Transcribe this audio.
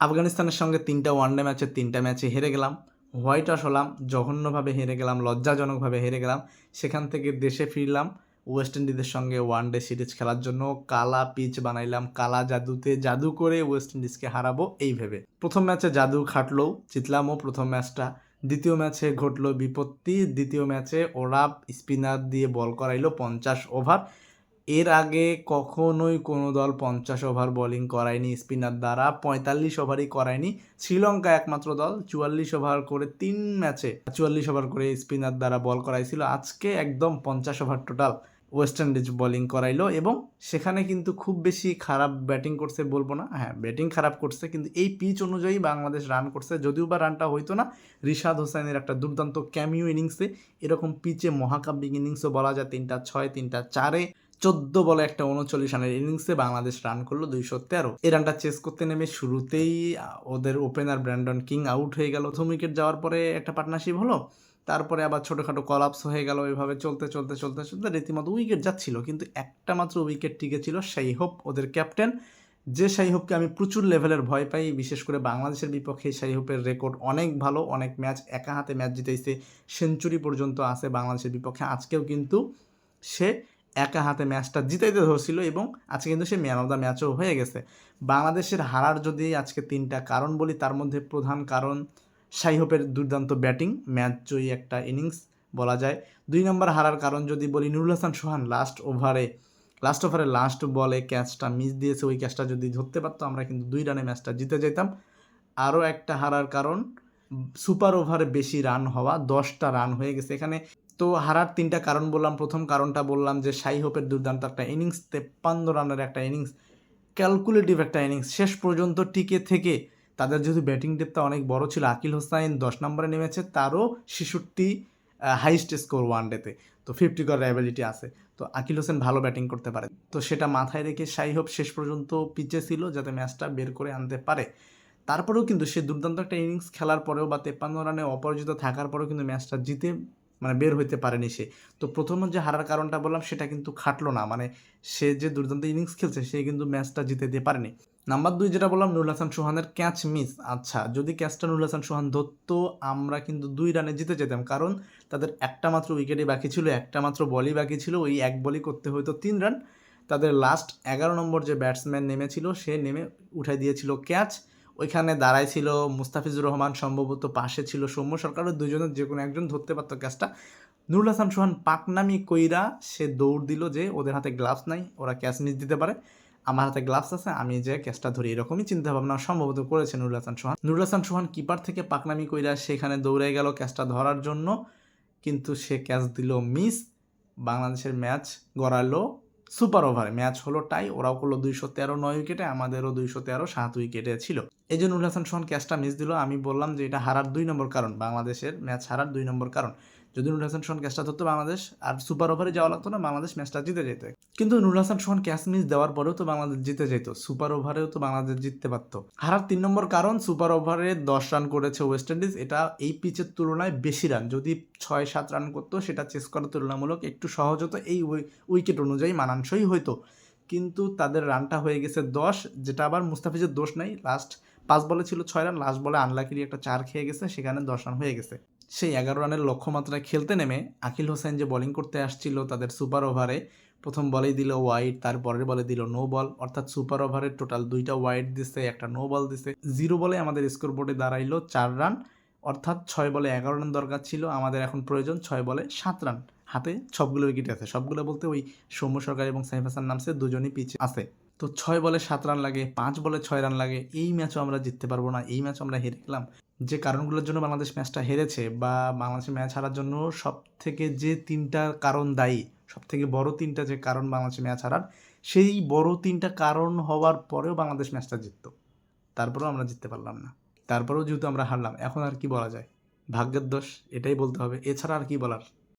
আফগানিস্তানের সঙ্গে তিনটা ওয়ানডে ম্যাচে তিনটা ম্যাচে হেরে গেলাম। হোয়াইট ওয়াশ হলাম, জঘন্যভাবে হেরে গেলাম, লজ্জাজনকভাবে হেরে গেলাম। সেখান থেকে দেশে ফিরলাম ওয়েস্ট ইন্ডিজের সঙ্গে ওয়ানডে সিরিজ খেলার জন্য কালা পিচ বানাইলাম, কালা জাদুতে জাদু করে ওয়েস্ট ইন্ডিজকে হারাবো এই ভেবে। প্রথম ম্যাচে জাদু খাটলো, জিতলামও প্রথম ম্যাচটা দ্বিতীয় ম্যাচে ঘটলো বিপত্তি, দ্বিতীয় ম্যাচে ওরা স্পিনার দিয়ে বল করাইলো পঞ্চাশ ওভার এর আগে কখনোই কোনো দল পঞ্চাশ ওভার বোলিং করায়নি স্পিনার দ্বারা পঁয়তাল্লিশ ওভারই করায়নি। শ্রীলঙ্কা একমাত্র দল, চুয়াল্লিশ ওভার করে তিন ম্যাচে, চুয়াল্লিশ ওভার করে স্পিনার দ্বারা বল করাইছিল। আজকে একদম পঞ্চাশ over total West Indies bowling করাইলো এবং সেখানে কিন্তু খুব বেশি খারাপ ব্যাটিং করছে বলব না। হ্যাঁ ব্যাটিং খারাপ করছে কিন্তু এই পিচ অনুযায়ী বাংলাদেশ রান করছে। যদিও বা রানটা হইতো না, রিশাদ হোসেনের একটা দুর্দান্ত ক্যামিও ইনিংসে এরকম পিচে মহাকাব্যিক ইনিংসও বলা যায় তিনটা ছয়, তিনটা চারে। চোদ্দ বলে একটা উনচল্লিশ রানের ইনিংসে বাংলাদেশ রান করল দুইশো তেরো। এই রানটা চেস করতে নেমে শুরুতেই ওদের ওপেনার ব্র্যান্ডন কিং আউট হয়ে গেল। প্রথম উইকেট যাওয়ার পরে একটা পার্টনারশিপ হলো, তারপরে আবার ছোটোখাটো কলাপস হয়ে গেল এভাবে চলতে চলতে চলতে চলতে রীতিমতো উইকেট যাচ্ছিল। কিন্তু একটা মাত্র উইকেট টিকে ছিল সেই হোপ ওদের ক্যাপ্টেন যে শাই হোপকে আমি প্রচুর লেভেলের ভয় পাই, বিশেষ করে বাংলাদেশের বিপক্ষে শাই হোপের রেকর্ড অনেক ভালো, অনেক ম্যাচ একা হাতে ম্যাচ জিতেছে সেঞ্চুরি পর্যন্ত আছে বাংলাদেশের বিপক্ষে। আজকেও কিন্তু সে একা হাতে ম্যাচটা জিতাইতে ধরছিল এবং আজকে কিন্তু সে ম্যান অফ দ্য ম্যাচও হয়ে গেছে। বাংলাদেশের হারার যদি আজকে তিনটা কারণ বলি, তার মধ্যে প্রধান কারণ শাই হোপের দুর্দান্ত ব্যাটিং ম্যাচ জয়ী একটা ইনিংস বলা যায়। দুই নম্বর হারার কারণ যদি বলি, নুরুল হাসান সোহান লাস্ট ওভারে লাস্ট ওভারে লাস্ট বলে ক্যাচটা মিস দিয়েছে। ওই ক্যাচটা যদি ধরতে পারতো, আমরা কিন্তু দুই রানে ম্যাচটা জিতে যেতাম আরও একটা হারার কারণ সুপার ওভারে বেশি রান হওয়া, দশটা রান হয়ে গেছে। এখানে তো হারার তিনটা কারণ বললাম। প্রথম কারণটা বললাম যে সাই হোপের দুর্দান্ত একটা ইনিংস, তেপ্পান্ন রানের একটা ইনিংস, ক্যালকুলেটিভ একটা ইনিংস। শেষ পর্যন্ত টিকে থেকে তাদের যেহেতু ব্যাটিং ডেপটা অনেক বড় ছিল, আকিল হোসাইন দশ নম্বরে নেমেছে, তারও ছেষট্টি হাইস্ট স্কোর ওয়ান ডেতে তো। ফিফটি করার অ্যাবিলিটি আছে। তো আকিল হোসেন ভালো ব্যাটিং করতে পারে। তো সেটা মাথায় রেখে সাই হোপ শেষ পর্যন্ত পিচে ছিল যাতে ম্যাচটা বের করে আনতে পারে। তারপরেও কিন্তু সে দুর্দান্ত একটা ইনিংস খেলার পরেও বা তেপ্পান্ন রানে অপরাজিত থাকার পরেও কিন্তু ম্যাচটা জিতে মানে বের হইতে পারেনি সে। তো প্রথম যে হারার কারণটা বললাম, সেটা কিন্তু খাটলো না। মানে সে যে দুর্দান্ত ইনিংস খেলছে, সে কিন্তু ম্যাচটা জিতে দিতে পারেনি। নাম্বার দুই যেটা বললাম, নুরুল হাসান সোহানের ক্যাচ মিস আচ্ছা যদি ক্যাচটা নুরুল হাসান সোহান ধরতো, আমরা কিন্তু দুই রানে জিতে যেতাম। কারণ তাদের একটা মাত্র উইকেটই বাকি ছিল, একটা মাত্র বলই বাকি ছিল। ওই এক বলই করতে হয়তো তিন রান। তাদের লাস্ট এগারো নম্বর যে ব্যাটসম্যান নেমেছিল, সে নেমে উঠাই দিয়েছিল ক্যাচ ওইখানে দাঁড়ায় ছিল মুস্তাফিজুর রহমান, সম্ভবত পাশে ছিল সৌম্য সরকারও, দুজনের যে কোনো একজন ধরতে পারতো ক্যাচটা। নুরুল হাসান, সোহান পাকনামি কইরা সে দৌড় দিল যে ওদের হাতে গ্লাভস নাই, ওরা ক্যাচ মিস দিতে পারে। আমার হাতে গ্লাভস আছে, আমি যে ক্যাচটা ধরি, এরকমই চিন্তা ভাবনা সম্ভবত করেছে নুরুল হাসান, সোহান। নুরুল হাসান, সোহান কিপার থেকে পাকনামি কইরা সেখানে দৌড়ে গেল ক্যাচটা ধরার জন্য। কিন্তু সে ক্যাচ দিল মিস বাংলাদেশের ম্যাচ গড়ালো সুপার ওভারে, ম্যাচ হলো টাই, ওরাও করল দুইশো তেরো নয় উইকেটে, আমাদেরও দুইশো তেরো সাত উইকেটে ছিল। এই জন্য উল্লাসন সোহান ক্যাচটা মিস দিল, আমি বললাম যে এটা হারার দুই নম্বর কারণ, বাংলাদেশের ম্যাচ হারার দুই নম্বর কারণ। যদি নুরুল হাসান সোহান ক্যাচটা ধরতো বাংলাদেশ, আর সুপার ওভারে যাওয়া লাগতো না, বাংলাদেশ ম্যাচটা জিতে যেত। কিন্তু নুরুল হাসান সোহান ক্যাচ মিস দেওয়ার পরেও তো বাংলাদেশ জিতে যেত, সুপার ওভারেও তো বাংলাদেশ জিততে পারতো। হারার তিন নম্বর কারণ, সুপার ওভারে দশ রান করেছে ওয়েস্ট ইন্ডিজ, এটা এই পিচের তুলনায় বেশি রান। যদি ছয়, সাত রান করতো, সেটা চেস করা তুলনামূলক একটু সহজ হতো, এই উইকেট অনুযায়ী মানানসই হইতো। কিন্তু তাদের রানটা হয়ে গেছে দশ, যেটা আবার মুস্তাফিজের দোষ নাই। লাস্ট পাঁচ বলে ছিল ছয় রান, লাস্ট বলে আনলাকিরি একটা চার খেয়ে গেছে, সেখানে দশ রান হয়ে গেছে। সেই এগারো রানের লক্ষ্যমাত্রায় খেলতে নেমে আকিল হোসেন যে বোলিং করতে আসছিল তাদের সুপার ওভারে প্রথম বলেই দিল ওয়াইড তারপরের বলে দিল নো বল অর্থাৎ সুপার ওভারের টোটাল দুইটা ওয়াইড দিছে, একটা নো বল দিছে। জিরো বলে আমাদের স্কোর বোর্ডে দাঁড়াইলো চার রান, অর্থাৎ ছয় বলে এগারো রান দরকার ছিল, আমাদের এখন প্রয়োজন ছয় বলে সাত রান। হাতে সবগুলো উইকেট আছে। সবগুলো বলতে ওই সৌম্য সরকার এবং সাইফ হাসান নামসে দুজনই পিচ আছে। তো ছয় বলে সাত রান লাগে, পাঁচ বলে ছয় রান লাগে, এই ম্যাচও আমরা জিততে পারব না, এই ম্যাচও আমরা হেরে গেলাম। যে কারণগুলোর জন্য বাংলাদেশ ম্যাচটা হেরেছে বা বাংলাদেশের ম্যাচ হারার জন্য সব থেকে যে তিনটা কারণ দায়ী সব থেকে বড় তিনটা যে কারণ বাংলাদেশের ম্যাচ হারার, সেই বড় তিনটা কারণ হওয়ার পরেও বাংলাদেশ ম্যাচটা জিতত। তারপরেও আমরা জিততে পারলাম না। তারপরেও যেহেতু আমরা হারলাম, এখন আর কি বলা যায়? ভাগ্যের দোষ, এটাই বলতে হবে। এছাড়া আর কি বলার?